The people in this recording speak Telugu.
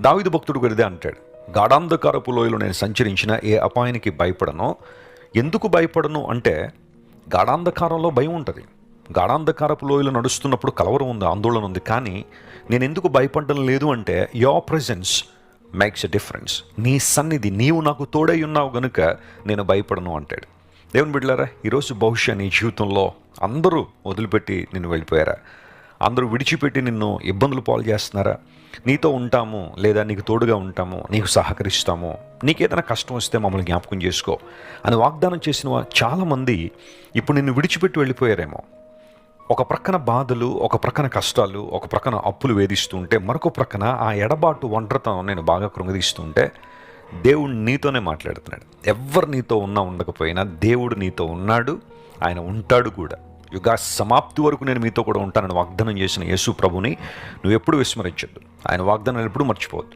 దావిదు భక్తుడు గడిదే అంటాడు గాఢాంధకారపు లోయలో నేను సంచరించిన ఏ అపాయానికి భయపడను ఎందుకు భయపడను? అంటే గాఢాంధకారంలో భయం ఉంటుంది. గాఢాంధకారపు లోయలో నడుస్తున్నప్పుడు కలవరం ఉంది ఆందోళన ఉంది కానీ నేను ఎందుకు భయపడడం లేదు అంటే your presence makes a difference నీ సన్నిధి నీవు నాకు తోడై ఉన్నావు గనుక నేను భయపడను అంటాడు. దేవుని బిడ్డలారా ఈరోజు బహుశా నీ జీవితంలో అందరూ వదిలిపెట్టి నిన్ను వెళ్ళిపోయారా? అందరూ విడిచిపెట్టి నిన్ను ఇబ్బందులు పాలు చేస్తున్నారా? నీతో ఉంటాము లేదా నీకు తోడుగా ఉంటాము నీకు సహకరిస్తాము నీకేదైనా కష్టం వస్తే మమ్మల్ని జ్ఞాపకం చేసుకో అని వాగ్దానం చేసిన చాలామంది ఇప్పుడు నిన్ను విడిచిపెట్టి వెళ్ళిపోయారేమో. ఒక ప్రక్కన బాధలు ఒక ప్రక్కన కష్టాలు ఒక ప్రక్కన అప్పులు వేధిస్తుంటే మరొక ప్రక్కన ఆ ఎడబాటు ఒంటరితనం నేను బాగా కృంగదీస్తుంటే దేవుడు నీతోనే మాట్లాడుతున్నాడు. ఎవ్వరు నీతో ఉన్నా ఉండకపోయినా దేవుడు నీతో ఉన్నాడు ఆయన ఉంటాడు కూడా. యుగా సమాప్తి వరకు నేను మీతో కూడా ఉంటానని వాగ్దానం చేసిన యేసు ప్రభుని నువ్వు ఎప్పుడు విస్మరించొద్దు. ఆయన వాగ్దానం ఎప్పుడు మర్చిపోవద్దు.